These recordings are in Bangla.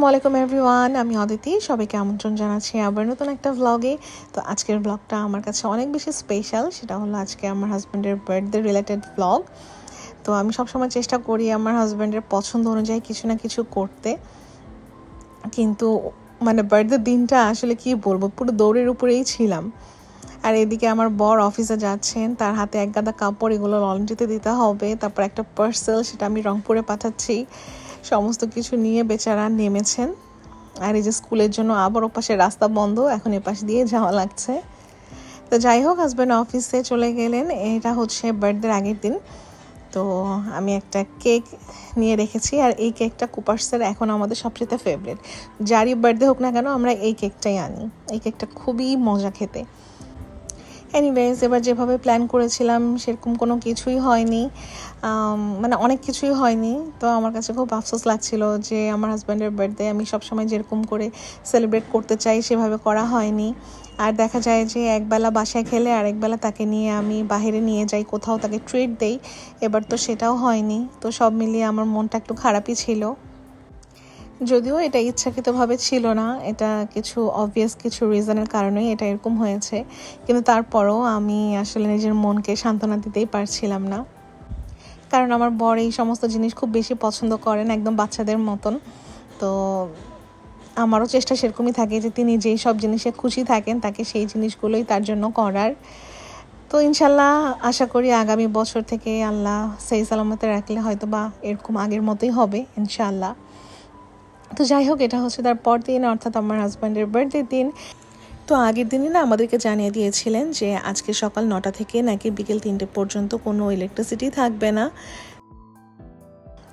আসসালামু আলাইকুম এভরিওয়ান আমি অদিতি। সবাইকে আমন্ত্রণ জানাচ্ছি আবার নতুন একটা ভ্লগে তো আজকের ব্লগটা আমার কাছে অনেক বেশি স্পেশাল সেটা হলো আজকে আমার হাজব্যান্ডের বার্থডে রিলেটেড ব্লগ তো আমি সবসময় চেষ্টা করি আমার হাজব্যান্ডের পছন্দ অনুযায়ী কিছু না কিছু করতে। কিন্তু মানে বার্থডে দিনটা আসলে কি বলব, পুরো দৌড়ের উপরেই ছিলাম। আর এদিকে আমার বর অফিসে যাচ্ছেন, তার হাতে এক গাদা কাপড় এগুলো লন্ড্রিতে দিতে হবে। তারপর একটা পার্সেল সেটা আমি রংপুরে পাঠাচ্ছি। সমস্ত কিছু নিয়ে বেচারা নেমেছেন। আর এই যে স্কুলের জন্য আবার ওপাশে রাস্তা বন্ধ, এখন এপাশ দিয়ে যাওয়া লাগছে। তো যাই হোক হাজব্যান্ড অফিসে চলে গেলেন। এটা হচ্ছে বার্থডের আগের দিন। তো আমি একটা কেক নিয়ে রেখেছি, আর এই কেকটা কুপার্সের এখন আমাদের সবচেয়ে ফেভারিট যারই বার্থডে হোক না কেন, আমরা এই কেকটাই আনি। এই কেকটা খুবই মজা খেতে। এনিওয়েজ এবার যেভাবে প্ল্যান করেছিলাম, সেরকম কোনো কিছুই হয়নি। মানে অনেক কিছুই হয়নি। তো আমার কাছে খুব আফসোস লাগছিল যে আমার হাজব্যান্ডের বার্থডে আমি সবসময় যেরকম করে সেলিব্রেট করতে চাই, সেভাবে করা হয়নি। আর দেখা যায় যে একবেলা বাসায় খেলে আর একবেলা তাকে নিয়ে আমি বাইরে নিয়ে যাই, কোথাও তাকে ট্রিট দেই। এবার তো সেটাও হয়নি। তো সব মিলিয়ে আমার মনটা একটু খারাপই ছিল। যদিও এটা ইচ্ছাকৃতভাবে ছিল না, এটা কিছু অবভিয়াস কিছু রিজনের কারণেই এটা এরকম হয়েছে। কিন্তু তারপরও আমি আসলে নিজের মনকে সান্ত্বনা দিতেই পারছিলাম না। কারণ আমার বর এই সমস্ত জিনিস খুব বেশি পছন্দ করেন একদম বাচ্চাদের মতন। তো আমারও চেষ্টা সেরকমই থাকে যে তিনি যেই সব জিনিসে খুশি থাকেন, তাকে সেই জিনিসগুলোই তার জন্য করার। তো ইনশাল্লাহ আশা করি আগামী বছর থেকে আল্লাহ সেই সালামতে রাখলে হয়তো বা এরকম আগের মতোই হবে, ইনশাল্লাহ। তো যাই হোক, এটা হচ্ছে তার পর দিন অর্থাৎ আমার হাজব্যান্ডের বার্থডে দিন। তো আগের দিনই না আমাদেরকে জানিয়ে দিয়েছিলেন যে আজকে সকাল নটা থেকে নাকি বিকেল তিনটে পর্যন্ত কোনো ইলেকট্রিসিটি থাকবে না।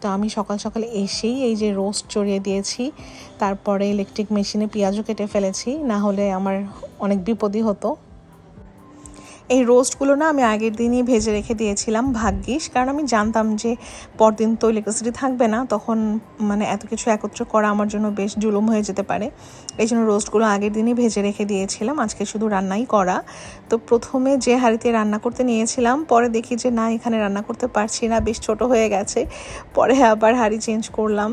তো আমি সকাল সকাল এসেই এই যে রোস্ট চড়িয়ে দিয়েছি, তারপরে ইলেকট্রিক মেশিনে পেঁয়াজও কেটে ফেলেছি, না হলে আমার অনেক বিপদই হতো। এই রোস্টগুলো না আমি আগের দিনই ভেজে রেখে দিয়েছিলাম ভাগ্যিস। কারণ আমি জানতাম যে পরদিন তো ইলেকট্রিসিটি থাকবে না, তখন মানে এত কিছু একত্র করা আমার জন্য বেশ জুলুম হয়ে যেতে পারে। এই জন্য রোস্টগুলো আগের দিনই ভেজে রেখে দিয়েছিলাম, আজকে শুধু রান্নাই করা। তো প্রথমে যে হাঁড়িতে রান্না করতে নিয়েছিলাম, পরে দেখি যে না, এখানে রান্না করতে পারছি না, বেশ ছোট হয়ে গেছে। পরে আবার হাঁড়ি চেঞ্জ করলাম।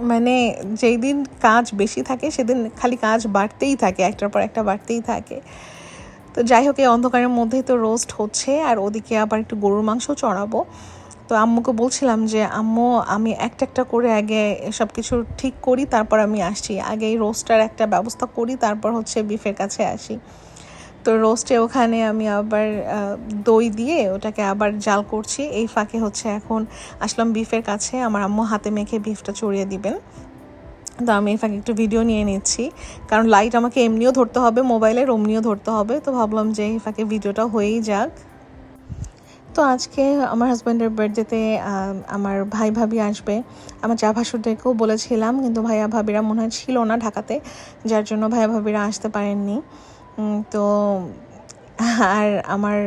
মানে যেই দিন কাজ বেশি থাকে, সেদিন খালি কাজ বাড়তেই থাকে, একটার পর একটা বাড়তেই থাকে। তো যাই হোক এই অন্ধকারের মধ্যেই তো রোস্ট হচ্ছে। আর ওদিকে আবার একটু গরুর মাংস চড়াবো। তো আম্মুকে বলছিলাম যে, আম্মু, আমি একটা একটা করে আগে সব কিছু ঠিক করি, তারপর আমি আসছি। আগে এই রোস্টার একটা ব্যবস্থা করি, তারপর হচ্ছে বিফের কাছে আসি। তো রোস্টে ওখানে আমি আবার দই দিয়ে ওটাকে আবার জাল করছি। এই ফাঁকে হচ্ছে এখন আসলাম বিফের কাছে। আমার আম্মু হাতে মেখে বিফটা চড়িয়ে দিবেন। তো আমি এই ফাঁকে একটু ভিডিও নিয়ে নিচ্ছি। কারণ লাইট আমাকে এমনিও ধরতে হবে মোবাইলের অমনিও ধরতে হবে। তো ভাবলাম যে এই ফাঁকে ভিডিওটা হয়েই যাক। তো আজকে আমার হাজব্যান্ডের বার্থডেতে আমার ভাই ভাবি আসবে। আমার চা ভাসুরদেরকেও বলেছিলাম, কিন্তু ভাইয়া ভাবিরা মনে হয় ছিল না ঢাকাতে, যার জন্য ভাইয়া ভাবিরা আসতে পারেননি। তো আর আমার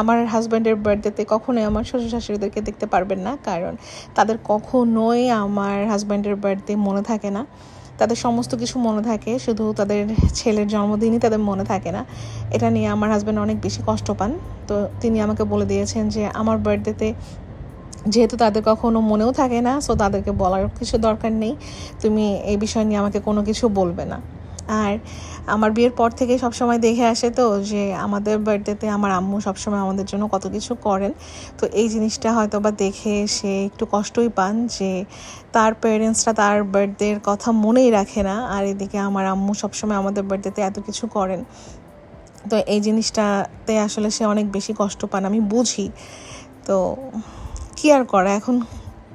আমার হাজব্যান্ডের বার্থডেতে কখনোই আমার শ্বশুর শাশুড়িদেরকে দেখতে পারবেন না, কারণ তাদের কখনোই আমার হাজব্যান্ডের বার্থডে মনে থাকে না। তাদের সমস্ত কিছু মনে থাকে, শুধু তাদের ছেলের জন্মদিনই তাদের মনে থাকে না। এটা নিয়ে আমার হাজব্যান্ড অনেক বেশি কষ্ট পান। তো তিনি আমাকে বলে দিয়েছেন যে, আমার বার্থডেতে যেহেতু তাদের কখনো মনেও থাকে না সো তাদেরকে বলার কিছু দরকার নেই। তুমি এই বিষয় নিয়ে আমাকে কোনো কিছু বলবে না। আর আমার বিয়ের পর থেকে সবসময় দেখে আসে তো যে আমাদের বার্থডেতে আমার আম্মু সবসময় আমাদের জন্য কত কিছু করেন। তো এই জিনিসটা হয়তো বা দেখে সে একটু কষ্টই পান যে তার প্যারেন্টসরা তার বার্থডের কথা মনেই রাখে না আর এদিকে আমার আম্মু সবসময় আমাদের বার্থডেতে এত কিছু করেন। তো এই জিনিসটাতে আসলে সে অনেক বেশি কষ্ট পান, আমি বুঝি। তো কি আর করা এখন?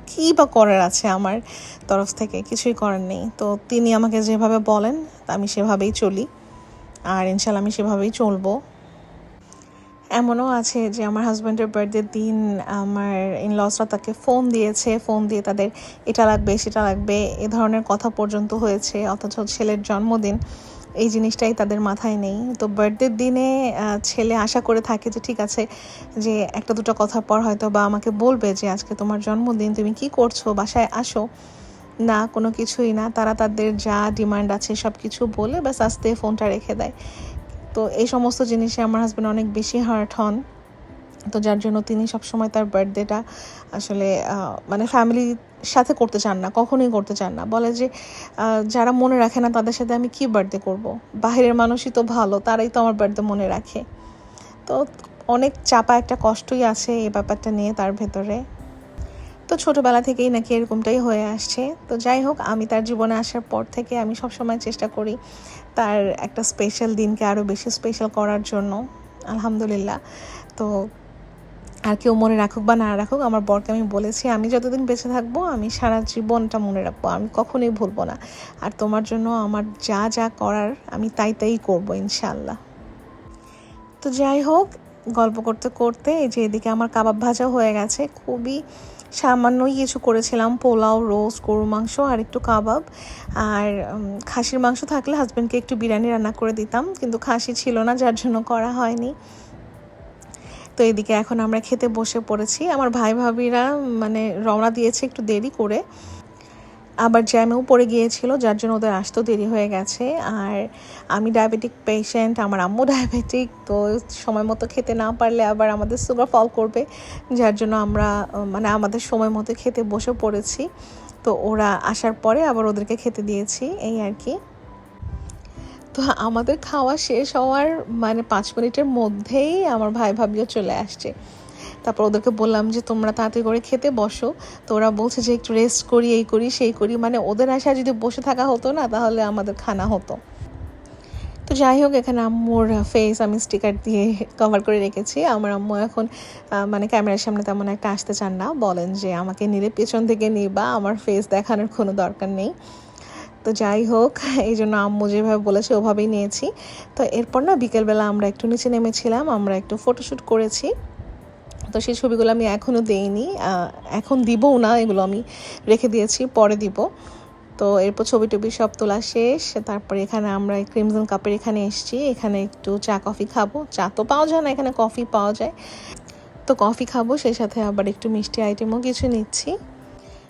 কী বা করার আছে আমার তরফ থেকে? কিছুই করার নেই। তো তিনি আমাকে যেভাবে বলেন আমি সেভাবেই চলি, আর ইনশাল্লাহ আমি সেভাবেই চলবো। এমনও আছে যে আমার হাজব্যান্ডের বার্থডে দিন আমার ইনলসরা তাকে ফোন দিয়েছে ফোন দিয়ে তাদের এটা লাগবে, সেটা লাগবে, এ ধরনের কথা পর্যন্ত হয়েছে, অথচ ছেলের জন্মদিন, এই জিনিসটাই তাদের মাথায় নেই। তো বার্থডের দিনে ছেলে আশা করে থাকে যে ঠিক আছে, যে একটা দুটো কথা পর হয়তো বা আমাকে বলবে যে আজকে তোমার জন্মদিন, তুমি কি করছ, বাসায় আসো। না, কোনো কিছুই না। তারা তাদের যা ডিমান্ড আছে সব কিছু বলে ব্যাস আস্তে ফোনটা রেখে দেয়। তো এই সমস্ত জিনিসে আমার হাজব্যান্ড অনেক বেশি হার্ট হন। তো যার জন্য তিনি সবসময় তার বার্থডেটা আসলে মানে ফ্যামিলির সাথে করতে চান না, কখনোই করতে চান না। বলে যে যারা মনে রাখে না তাদের সাথে আমি কি বার্থডে করব? বাইরের মানুষই তো ভালো, তারাই তো আমার বার্থডে মনে রাখে। তো অনেক চাপা একটা কষ্টই আছে এই ব্যাপারটা নিয়ে তার ভেতরে। তো ছোটোবেলা থেকেই নাকি এরকমটাই হয়ে আসছে। তো যাই হোক, আমি তার জীবনে আসার পর থেকে আমি সবসময় চেষ্টা করি তার একটা স্পেশাল দিনকে আরও বেশি স্পেশাল করার জন্য। আলহামদুলিল্লাহ। তো আর কেউ মনে রাখুক বা না রাখুক, আমার বরকে আমি বলেছি, আমি যতদিন বেঁচে থাকব, আমি সারা জীবনটা মনে রাখব, আমি কখনোই ভুলবো না। আর তোমার জন্য আমার যা যা করার, আমি তাই তাই করব ইনশাল্লাহ তো যাই হোক, গল্প করতে করতে এই যে এদিকে আমার কাবাব ভাজা হয়ে গেছে, খুবই সামান্যই কিছু করেছিলাম, পোলাও, রোস্ট গরু মাংস আর একটু কাবাব। আর খাসির মাংস থাকলে হাজব্যান্ডকে একটু বিরিয়ানি রান্না করে দিতাম, কিন্তু খাসি ছিল না, যার জন্য করা হয়নি। তো এদিকে এখন আমরা খেতে বসে পড়েছি। আমার ভাই ভাবিরা মানে রওনা দিয়েছে একটু দেরি করে। আবার জ্যামেও পড়ে গিয়েছিল, যার জন্য ওদের আসতেও দেরি হয়ে গেছে। আর আমি ডায়াবেটিক পেশেন্ট আমার আম্মু ডায়াবেটিক তো সময় মতো খেতে না পারলে আবার আমাদের সুগার ফল করবে, যার জন্য আমরা মানে আমাদের সময় মতো খেতে বসে পড়েছি। তো ওরা আসার পরে আবার ওদেরকে খেতে দিয়েছি, এই আর কি। তো আমাদের খাওয়া শেষ হওয়ার মানে পাঁচ মিনিটের মধ্যেই আমার ভাই ভাবিও চলে আসছে। তারপর ওদেরকে বললাম যে, তোমরা তাড়াতাড়ি করে খেতে বসো। তো ওরা বলছে যে, একটু রেস্ট করি, এই করি, সেই করি। মানে ওদের আশায় যদি বসে থাকা হতো না, তাহলে আমাদের খানা হতো। তো যাই হোক, এখানে আম্মুর ফেস আমি স্টিকার দিয়ে কভার করে রেখেছি। আমার আম্মু এখন মানে ক্যামেরার সামনে তেমন একটা আসতে চান না। বলেন যে, আমাকে নিলে পেছন থেকে নিবা, আমার ফেস দেখানোর কোনো দরকার নেই। তো যাই হোক, এই জন্য আম্মু যেভাবে বলেছে, ওভাবেই নিয়েছি। তো এরপর না, বিকেলবেলা আমরা একটু নিচে নেমেছিলাম, আমরা একটু ফটোশ্যুট করেছি। তো সেই ছবিগুলো আমি এখনও দেইনি এখন দিবও না, এগুলো আমি রেখে দিয়েছি, পরে দিব। তো এরপর ছবি টবি সব তোলা শেষ, তারপরে এখানে আমরা ক্রিমজন কাপের এখানে এসেছি, এখানে একটু চা, কফি খাব। চা তো পাওয়া যায় না, এখানে কফি পাওয়া যায়। তো কফি খাব, সেই সাথে আবার একটু মিষ্টি আইটেমও কিছু নিচ্ছি।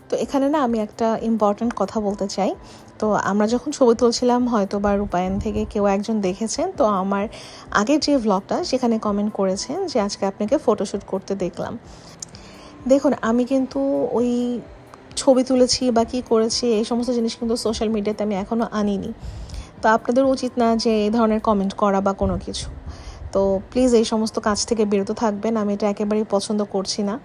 তো এখানে না আমি একটা ইম্পর্ট্যান্ট কথা বলতে চাই। তো আমরা যখন ছবি তুলছিলাম হয়তো বা রূপায়ণ থেকে কেউ একজন দেখেছেন। তো আমার আগের যে ভ্লগটা সেখানে কমেন্ট করেছেন যে, আজকে আপনাকে ফটোশ্যুট করতে দেখলাম। দেখুন, আমি কিন্তু ওই ছবি তুলেছি বা কী করেছি, এই সমস্ত জিনিস কিন্তু সোশ্যাল মিডিয়াতে আমি এখনও আনিনি। তো আপনাদের উচিত না যে, এই ধরনের কমেন্ট করা বা কোনো কিছু। তো প্লিজ এই সমস্ত কাজ থেকে বিরত থাকবেন। আমি এটা একেবারেই পছন্দ করছি না।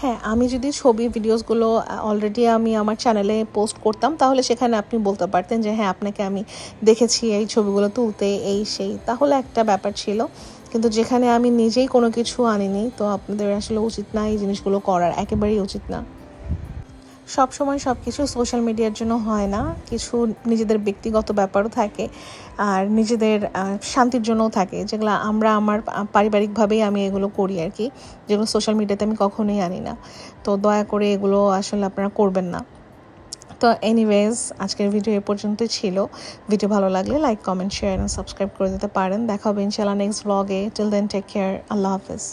হ্যাঁ আমি যদি ছবি ভিডিওসগুলো অলরেডি আমি আমার চ্যানেলে পোস্ট করতাম, তাহলে সেখানে আপনি বলতে পারতেন যে হ্যাঁ আপনাকে আমি দেখেছি এই ছবিগুলো তুলতে, এই সেই। তাহলে একটা ব্যাপার ছিল। কিন্তু যেখানে আমি নিজেই কোনো কিছু আনিনি, তো আপনাদের আসলে উচিত না এই জিনিসগুলো করার। একেবারেই উচিত না। সব সময় সব কিছু সোশ্যাল মিডিয়ার জন্য হয় না। কিছু নিজেদের ব্যক্তিগত ব্যাপারও থাকে আর নিজেদের শান্তির জন্যও থাকে। যেগুলো আমরা আমার পারিবারিকভাবেই আমি এগুলো করি আর কি। যেগুলো সোশ্যাল মিডিয়াতে আমি কখনোই আনি না। তো দয়া করে এগুলো আসলে আপনারা করবেন না। তো এনিওয়েজ আজকের ভিডিও এ পর্যন্তই ছিল। ভিডিও ভালো লাগলে লাইক কমেন্ট শেয়ার এবং সাবস্ক্রাইব করে দিতে পারেন। দেখা হবে ইনশাল্লাহ নেক্সট ব্লগে টিল দেন টেক কেয়ার আল্লাহ হাফিজ।